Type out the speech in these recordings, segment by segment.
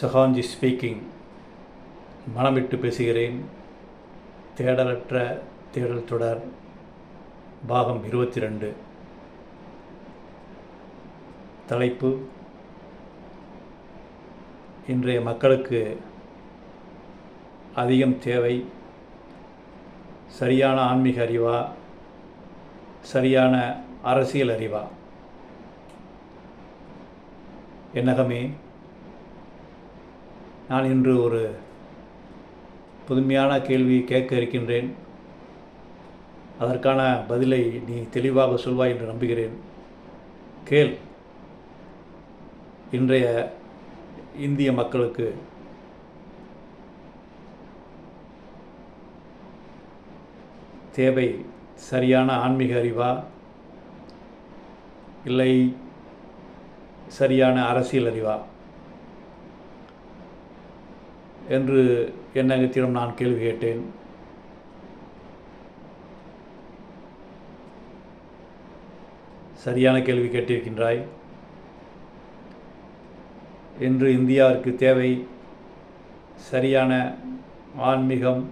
சஹாஞ்சி speaking மனமிட்டு பேசுகிறேன். தேடலற்ற தேடல் தொடர். பாகம் இருபத்தி ரெண்டு தலைப்பு. இன்றைய மக்களுக்கு அதிகம் தேவை. சரியான ஆன்மீக அறிவா? சரியான அரசியல் அறிவா? என்னகமே நான் இன்று ஒரு புதுமையான கேள்வி கேட்க இருக்கின்றேன். அதற்கான பதிலை நீ தெளிவாக சொல்வாய் என்று நம்புகிறேன். கேள். இன்றைய இந்திய மக்களுக்கு தேவை சரியான ஆன்மீக அறிவா? இல்லை சரியான அரசியல் அறிவா? என்று என்னத்திடம் நான் கேள்வி கேட்டேன். சரியான கேள்வி கேட்டிருக்கின்றாய். இன்று இந்தியாவிற்கு தேவை சரியான ஆன்மீகம்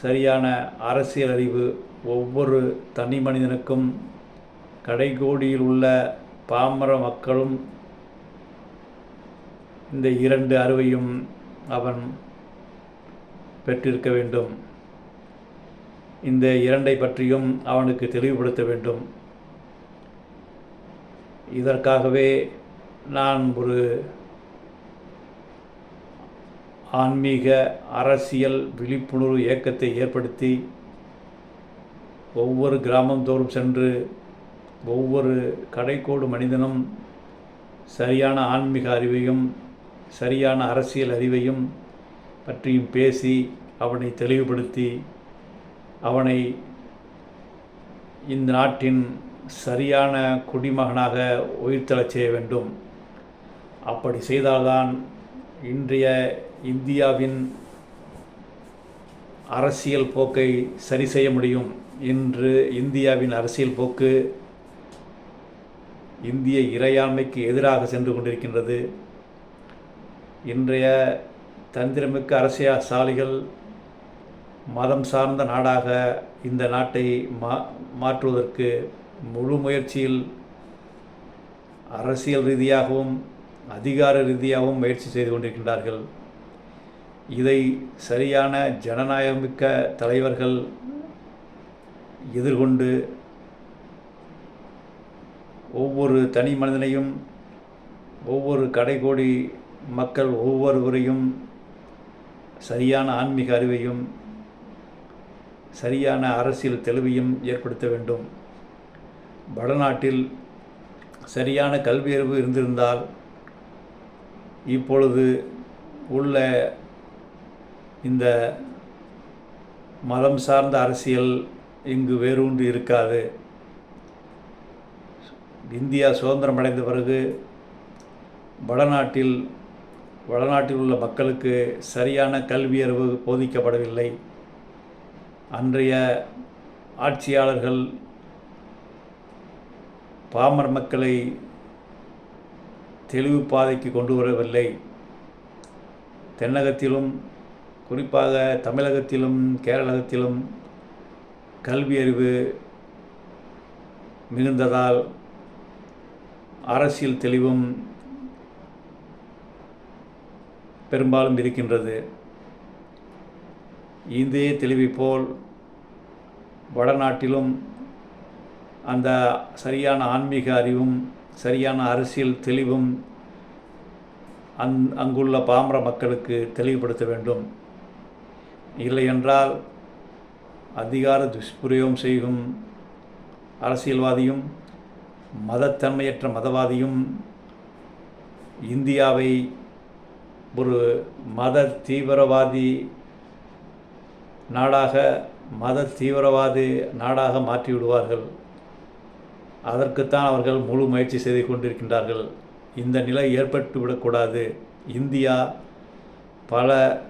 சரியான அரசியல் அறிவு ஒவ்வொரு தனி மனிதனுக்கும் கடைகோடியில் உள்ள பாமர மக்களும் இந்த இரண்டு அறிவையும் அவன் பெற்றிருக்க வேண்டும். இந்த இரண்டை பற்றியும் அவனுக்கு தெளிவுபடுத்த வேண்டும். இதற்காகவே நான் ஒரு ஆன்மீக அரசியல் விழிப்புணர்வு இயக்கத்தை ஏற்படுத்தி ஒவ்வொரு கிராமந்தோறும் சென்று ஒவ்வொரு கடைக்கோடு மனிதனும் சரியான ஆன்மீக அறிவையும் சரியான அரசியல் அறிவையும் பற்றியும் பேசி அவனை தெளிவுபடுத்தி அவனை இந்த நாட்டின் சரியான குடிமகனாக உயிர்த்தெழச் செய்ய வேண்டும். அப்படி செய்தால்தான் இன்றைய இந்தியாவின் அரசியல் போக்கை சரி செய்ய முடியும். இன்று இந்தியாவின் அரசியல் போக்கு இந்திய இறையாண்மைக்கு எதிராக சென்று கொண்டிருக்கின்றது. இன்றைய தந்திரமிக்க அரசியல்சாலிகள் மதம் சார்ந்த நாடாக இந்த நாட்டை மா மாற்றுவதற்கு முழு முயற்சியில் அரசியல் ரீதியாகவும் அதிகார ரீதியாகவும் முயற்சி செய்து கொண்டிருக்கின்றார்கள். இதை சரியான ஜனநாயகமிக்க தலைவர்கள் எதிர்கொண்டு ஒவ்வொரு தனி மனிதனையும் ஒவ்வொரு கடைகோடி மக்கள் ஒவ்வொருவரையும் சரியான ஆன்மீக அறிவையும் சரியான அரசியல் தெளிவையும் ஏற்படுத்த வேண்டும். வடநாட்டில் சரியான கல்வி அறிவு இருந்திருந்தால் இப்பொழுது உள்ள இந்த மதம் சார்ந்த அரசியல் இங்கு வேரூன்றி இருக்காது. இந்தியா சுதந்திரம் அடைந்த பிறகு வடநாட்டில் வடநாட்டில் உள்ள மக்களுக்கு சரியான கல்வி அறிவு போதிக்கப்படவில்லை. அன்றைய ஆட்சியாளர்கள் பாமர் மக்களை தெளிவு பாதைக்கு கொண்டு வரவில்லை. தென்னகத்திலும் குறிப்பாக தமிழகத்திலும் கேரளத்திலும் கல்வி அறிவு மிகுந்ததால் அரசியல் தெளிவும் பெரும்பாலும் இருக்கின்றது. இந்திய தெளிவை போல் வடநாட்டிலும் அந்த சரியான ஆன்மீக அறிவும் சரியான அரசியல் தெளிவும் அங் அங்குள்ள பாமர மக்களுக்கு தெளிவுபடுத்த வேண்டும். இல்லையென்றால் அதிகார துஷ்பிரயோகம் செய்யும் அரசியல்வாதியும் மதத்தன்மையற்ற மதவாதியும் இந்தியாவை ஒரு மத தீவிரவாதி நாடாக மத தீவிரவாதி நாடாக மாற்றிவிடுவார்கள் அதற்குத்தான் அவர்கள் முழு முயற்சி செய்து கொண்டிருக்கின்றார்கள். இந்த நிலை ஏற்பட்டு விடக்கூடாது. இந்தியா பல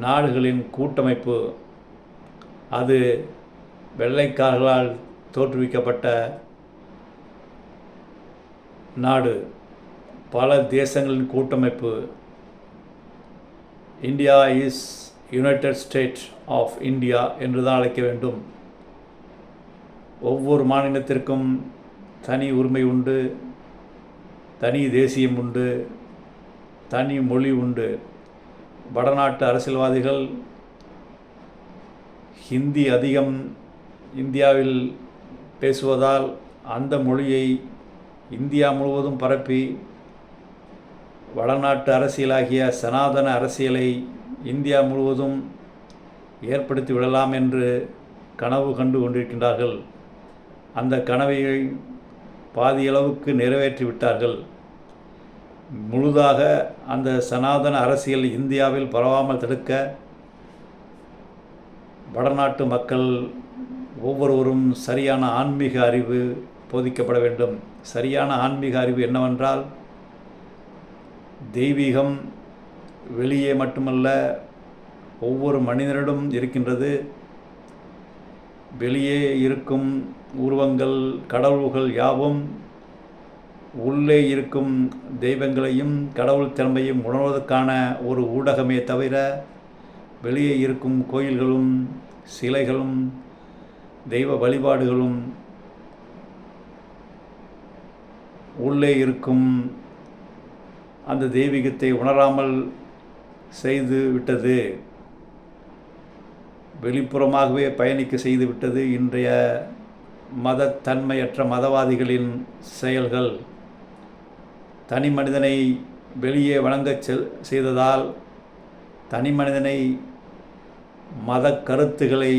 நாடுகளின் கூட்டமைப்பு அது வெள்ளைக்காரர்களால் தோற்றுவிக்கப்பட்ட நாடு. பல தேசங்களின் கூட்டமைப்பு India is united state of India என்று தான் அழைக்க வேண்டும். ஒவ்வொரு மாநிலத்திற்கும் தனி உரிமை உண்டு தனி தேசியம் உண்டு தனி மொழி உண்டு. வடநாட்டு அரசியல்வாதிகள் ஹிந்தி அதிகம் இந்தியாவில் பேசுவதால் அந்த மொழியை இந்தியா முழுவதும் பரப்பி வடநாட்டு அரசியலாகிய சனாதன அரசியலை இந்தியா முழுவதும் ஏற்படுத்தி விடலாம் என்று கனவு கண்டு கொண்டிருக்கின்றார்கள். அந்த கனவை பாதியளவுக்கு நிறைவேற்றி விட்டார்கள். முழுதாக அந்த சனாதன அரசியல் இந்தியாவில் பரவாமல் தடுக்க வடநாட்டு மக்கள் ஒவ்வொருவரும் சரியான ஆன்மீக அறிவு போதிக்கப்பட வேண்டும். சரியான ஆன்மீக அறிவு என்னவென்றால் தெய்வீகம் வெளியே மட்டுமல்ல ஒவ்வொரு மனிதனிடம் இருக்கின்றது. வெளியே இருக்கும் உருவங்கள் கடவுள்கள் யாவும் உள்ளே இருக்கும் தெய்வங்களையும் கடவுள் திறமையும் உணர்வதற்கான ஒரு ஊடகமே தவிர வெளியே இருக்கும் கோயில்களும் சிலைகளும் தெய்வ வழிபாடுகளும் உள்ளே இருக்கும் அந்த தெய்வீகத்தை உணராமல் செய்து விட்டது. வெளிப்புறமாகவே பயணிக்க செய்து விட்டது இன்றைய மதத்தன்மையற்ற மதவாதிகளின் செயல்கள். தனி மனிதனை வெளியே வழங்கச் செய்ததால் தனி மனிதனை மத கருத்துக்களை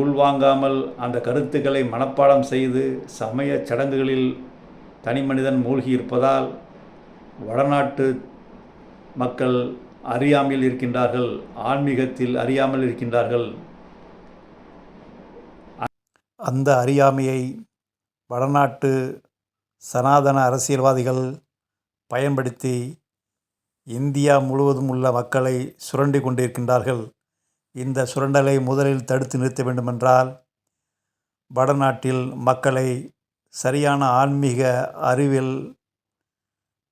உள்வாங்காமல் அந்த கருத்துக்களை மனப்பாடம் செய்து சமய சடங்குகளில் தனி மனிதன் மூழ்கி இருப்பதால் வடநாட்டு மக்கள் அறியாமல் இருக்கின்றார்கள் ஆன்மீகத்தில் அறியாமல் இருக்கின்றார்கள். அந்த அறியாமையை வடநாட்டு சனாதன அரசியல்வாதிகள் பயன்படுத்தி இந்தியா முழுவதும் உள்ள மக்களை சுரண்டி கொண்டிருக்கின்றார்கள். இந்த சுரண்டலை முதலில் தடுத்து நிறுத்த வேண்டுமென்றால் வடநாட்டில் மக்களை சரியான ஆன்மீக அறிவில்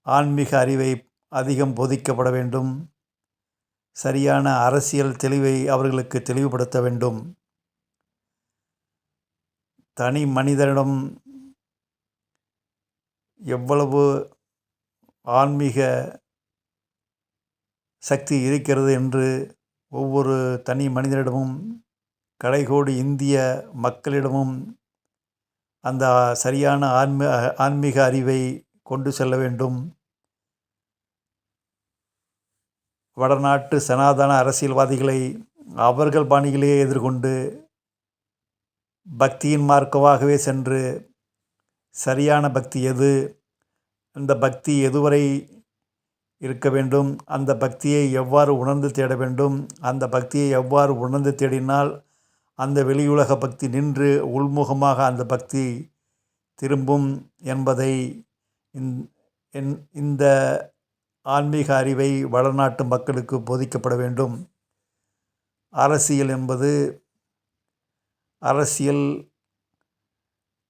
ஆன்மீக அறிவை அதிகம் போதிக்கப்பட வேண்டும். சரியான அரசியல் தெளிவை அவர்களுக்கு தெளிவுபடுத்த வேண்டும். தனி மனிதனிடம் எவ்வளவு ஆன்மீக சக்தி இருக்கிறது என்று ஒவ்வொரு தனி மனிதனிடமும் கடைகோடி இந்திய மக்களிடமும் அந்த சரியான ஆன்மீக ஆன்மீக அறிவை கொண்டு செல்ல வேண்டும். வடநாட்டு சனாதன அரசியல்வாதிகளை அவர்கள் பாணியிலேயே எதிர்கொண்டு பக்தியின் மார்க்கமாகவே சென்று சரியான பக்தி எது அந்த பக்தி எதுவரை இருக்க வேண்டும் அந்த பக்தியை எவ்வாறு உணர்ந்து தேட வேண்டும் அந்த பக்தியை எவ்வாறு உணர்ந்து தேடினால் அந்த வெளியுலக பக்தி நின்று உள்முகமாக அந்த பக்தி திரும்பும் என்பதை இந்த ஆன்மீக அறிவை வடநாட்டு மக்களுக்கு போதிக்கப்பட வேண்டும். அரசியல் என்பது அரசியல்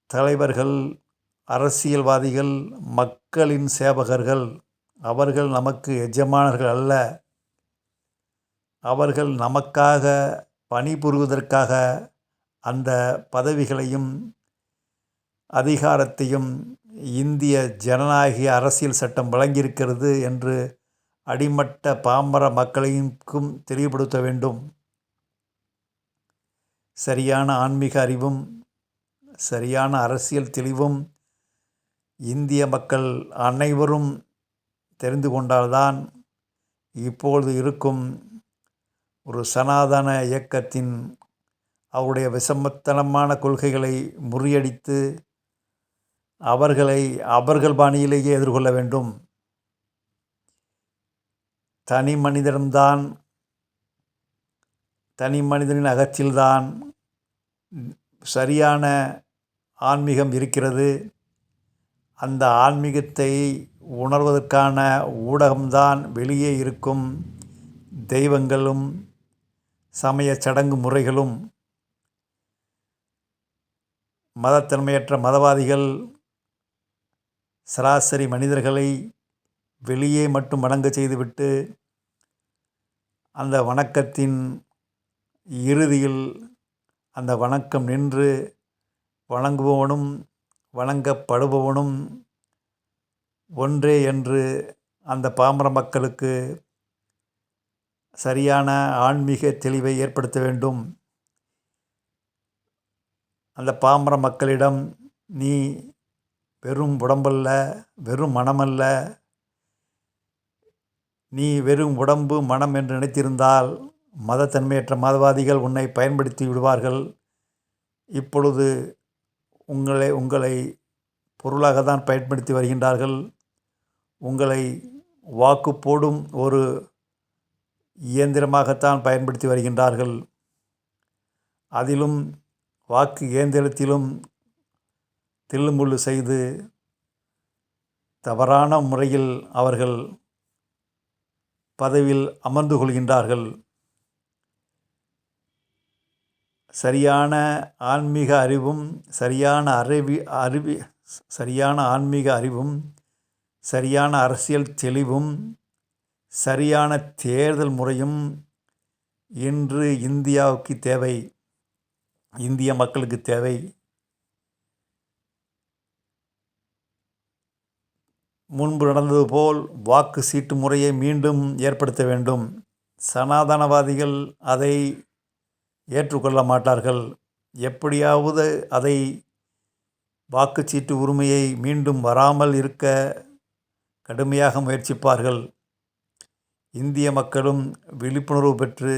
தலைவர்கள் அரசியல்வாதிகள் மக்களின் சேவகர்கள் அவர்கள் நமக்கு எஜமானர்கள் அல்ல. அவர்கள் நமக்காக பணிபுரிவதற்காக அந்த பதவிகளையும் அதிகாரத்தையும் இந்திய ஜனநாயக அரசியல் சட்டம் வழங்கியிருக்கிறது என்று அடிமட்ட பாமர மக்களுக்கும் தெளிவுபடுத்த வேண்டும். சரியான ஆன்மீக அறிவும் சரியான அரசியல் தெளிவும் இந்திய மக்கள் அனைவரும் தெரிந்து கொண்டால்தான் இப்பொழுது இருக்கும் ஒரு சனாதன இயக்கத்தின் அவருடைய விஷமத்தனமான கொள்கைகளை முறியடித்து அவர்களை அவர்கள் பாணியிலேயே எதிர்கொள்ள வேண்டும். தனி மனிதன்தான் தனி மனிதனின் அகத்தில்தான் சரியான ஆன்மீகம் இருக்கிறது. அந்த ஆன்மீகத்தை உணர்வதற்கான ஊடகம்தான் வெளியே இருக்கும் தெய்வங்களும் சமய சடங்கு முறைகளும். மதத்தன்மையற்ற மதவாதிகள் சராசரி மனிதர்களை வெளியே மட்டும் வணங்க செய்துவிட்டு அந்த வணக்கத்தின் இறுதியில் அந்த வணக்கம் நின்று வணங்குபவனும் வணங்கப்படுபவனும் ஒன்றே என்று அந்த பாமர மக்களுக்கு சரியான ஆன்மீக தெளிவை ஏற்படுத்த வேண்டும். அந்த பாமர மக்களிடம் நீ வெறும் உடம்பல்ல வெறும் மனமல்ல. நீ வெறும் உடம்பு மனம் என்று நினைத்திருந்தால் மதத்தன்மையற்ற மதவாதிகள் உன்னை பயன்படுத்தி விடுவார்கள். இப்பொழுது உங்களை உங்களை பொருளாக தான் பயன்படுத்தி வருகின்றார்கள். உங்களை வாக்கு போடும் ஒரு இயந்திரமாகத்தான் பயன்படுத்தி வருகின்றார்கள். அதிலும் வாக்கு இயந்திரத்திலும் தில்லுமுள்ளு செய்து தவறான முறையில் அவர்கள் பதவியில் அமர்ந்து கொள்கின்றார்கள். சரியான ஆன்மீக அறிவும் சரியான அறிவி அறிவி சரியான ஆன்மீக அறிவும் சரியான அரசியல் தெளிவும் சரியான தேர்தல் முறையும் இன்று இந்தியாவுக்கு தேவை. இந்திய மக்களுக்கு தேவை. முன்பு நடந்தது போல் வாக்கு சீட்டு முறையை மீண்டும் ஏற்படுத்த வேண்டும். சனாதனவாதிகள் அதை ஏற்றுக்கொள்ள மாட்டார்கள். எப்படியாவது அதை வாக்குச்சீட்டு உரிமையை மீண்டும் வராமல் இருக்க கடுமையாக முயற்சிப்பார்கள். இந்திய மக்களும் விழிப்புணர்வு பெற்று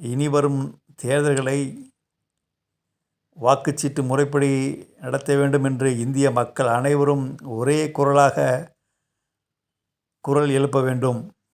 இனிவரும் தேர்தல்களை வாக்குச்சீட்டு முறைப்படி நடத்த வேண்டும் என்று இந்திய மக்கள் அனைவரும் ஒரே குரலாக குரல் எழுப்ப வேண்டும்.